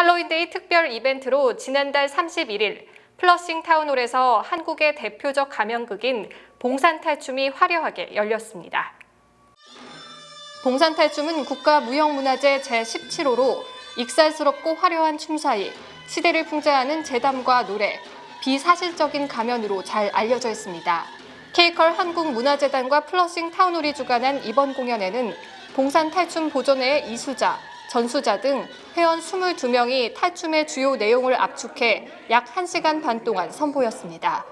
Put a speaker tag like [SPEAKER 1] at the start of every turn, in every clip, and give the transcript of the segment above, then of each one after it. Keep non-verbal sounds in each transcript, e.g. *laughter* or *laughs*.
[SPEAKER 1] 할로윈데이 특별 이벤트로 지난달 31일 플러싱 타운홀에서 한국의 대표적 가면극인 봉산탈춤이 화려하게 열렸습니다. 봉산탈춤은 국가무형문화재 제17호로 익살스럽고 화려한 춤사위, 시대를 풍자하는 재담과 노래, 비사실적인 가면으로 잘 알려져 있습니다. 케이컬 한국문화재단과 플러싱 타운홀이 주관한 이번 공연에는 봉산탈춤 보존회의 이수자, 전수자 등 회원 22명이 탈춤의 주요 내용을 압축해 약 1시간 반 동안 선보였습니다.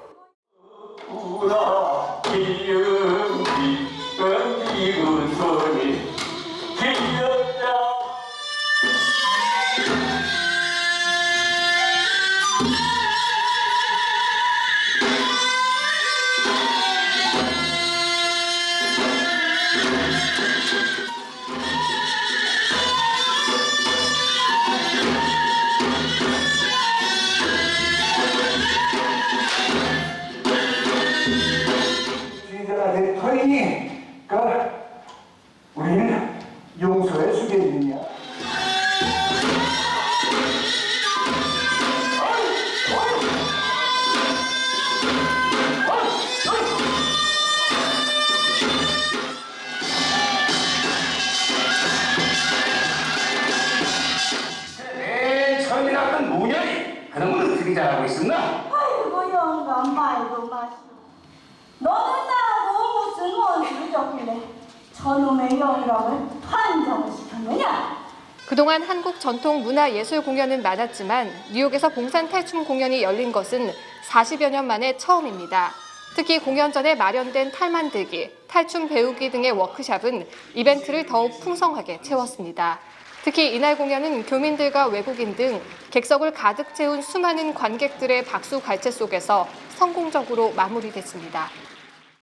[SPEAKER 1] *laughs*
[SPEAKER 2] 터이니 그 우리는
[SPEAKER 3] 내 처음에 나왔던 모녀이 그런 건 어떻게 잘하고 있었나?
[SPEAKER 4] 아이고 영감 말도 마시오 너는 졌길래 저놈의 영감을 판정을 시켰느냐
[SPEAKER 1] 그동안 한국 전통 문화 예술 공연은 많았지만 뉴욕에서 봉산 탈춤 공연이 열린 것은 40여 년 만에 처음입니다. 특히 공연 전에 마련된 탈 만들기, 탈춤 배우기 등의 워크샵은 이벤트를 더욱 풍성하게 채웠습니다. 특히 이날 공연은 교민들과 외국인 등 객석을 가득 채운 수많은 관객들의 박수 갈채 속에서 성공적으로 마무리됐습니다.